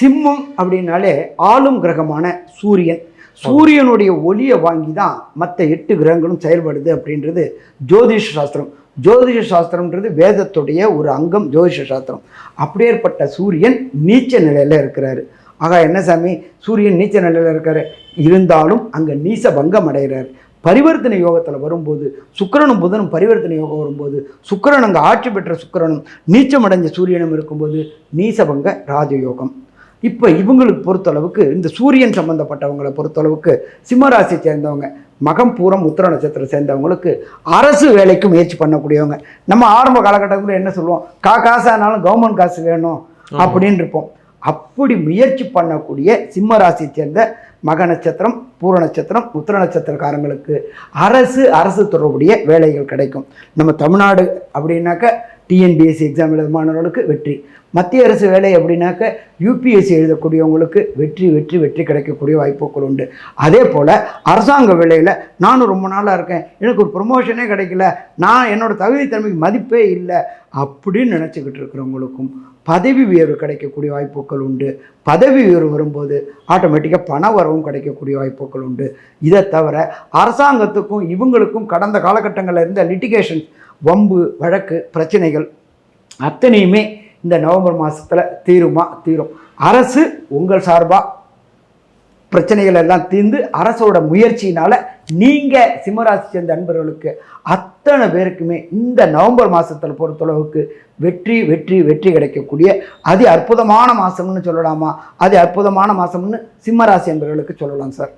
சிம்மம் அப்படின்னாலே ஆளும் கிரகமான சூரியன். சூரியனுடைய ஒளியை வாங்கி தான் மற்ற எட்டு கிரகங்களும் செயல்படுது அப்படின்றது ஜோதிஷ சாஸ்திரம். ஜோதிஷ சாஸ்திரம்ன்றது வேதத்துடைய ஒரு அங்கம் ஜோதிஷ சாஸ்திரம். அப்படியேற்பட்ட சூரியன் நீச்ச நிலையில் இருக்கிறாரு. ஆகா என்ன சாமி? சூரியன் நீச்ச நிலையில் இருக்காரு. இருந்தாலும் அங்கே நீச பங்கம் அடைகிறார். பரிவர்த்தனை யோகத்தில் வரும்போது சுக்கிரனும் புதனும் பரிவர்த்தனை யோகம் வரும்போது சுக்கரன் அங்கே ஆட்சி பெற்ற சுக்கிரனும் நீச்சமடைஞ்ச சூரியனும் இருக்கும்போது நீசபங்க ராஜயோகம். இப்போ இவங்களுக்கு பொறுத்தளவுக்கு இந்த சூரியன் சம்பந்தப்பட்டவங்களை பொறுத்தளவுக்கு சிம்மராசி சேர்ந்தவங்க மகம் பூரம் உத்திர நட்சத்திரம் சேர்ந்தவங்களுக்கு அரசு வேலைக்கு முயற்சி பண்ணக்கூடியவங்க. நம்ம ஆரம்ப காலகட்டத்தில் என்ன சொல்லுவோம்? கா காசானாலும் கவர்மெண்ட் காசு வேணும் அப்படின்னு இருப்போம். அப்படி முயற்சி பண்ணக்கூடிய சிம்ம ராசியை சேர்ந்த மக நட்சத்திரம் பூர நட்சத்திரம் உத்திர நட்சத்திரக்காரங்களுக்கு அரசு அரசு தொடர்புடைய வேலைகள் கிடைக்கும். நம்ம தமிழ்நாடு அப்படின்னாக்க டிஎன்பிஎஸ்சி எக்ஸாம் எழுத மாணவர்களுக்கு வெற்றி. மத்திய அரசு வேலை அப்படின்னாக்க யூபிஎஸ்சி எழுதக்கூடியவங்களுக்கு வெற்றி வெற்றி வெற்றி கிடைக்கக்கூடிய வாய்ப்புகள் உண்டு. அதே போல் அரசாங்க வேலையில் நானும் ரொம்ப நாளாக இருக்கேன். எனக்கு ஒரு ப்ரொமோஷனே கிடைக்கல. நான் என்னோட தகுதி திறமைக்கு மதிப்பே இல்லை அப்படின்னு நினச்சிக்கிட்டு இருக்கிறவங்களுக்கும் பதவி உயர்வு கிடைக்கக்கூடிய வாய்ப்புகள் உண்டு. பதவி உயர்வு வரும்போது ஆட்டோமேட்டிக்காக பண வரவும் கிடைக்கக்கூடிய வாய்ப்புகள் உண்டு. இதை தவிர அரசாங்கத்துக்கும் இவங்களுக்கும் கடந்த காலகட்டங்களில் இருந்த லிட்டிகேஷன் வம்பு வழக்கு பிரச்சனைகள் அத்தனையுமே இந்த நவம்பர் மாதத்தில் தீருமா தீரும். அரசு உங்கள் சார்பாக பிரச்சனைகள் எல்லாம் தீர்ந்து அரசோட முயற்சியினால் நீங்கள் சிம்மராசி சேர்ந்த அன்பர்களுக்கு அத்தனை பேருக்குமே இந்த நவம்பர் மாதத்தில் பொறுத்தளவுக்கு வெற்றி வெற்றி வெற்றி கிடைக்கக்கூடிய அதி அற்புதமான மாதம்னு சொல்லலாமா? அதி அற்புதமான மாதம்னு சிம்மராசி அன்பர்களுக்கு சொல்லலாம் சார்.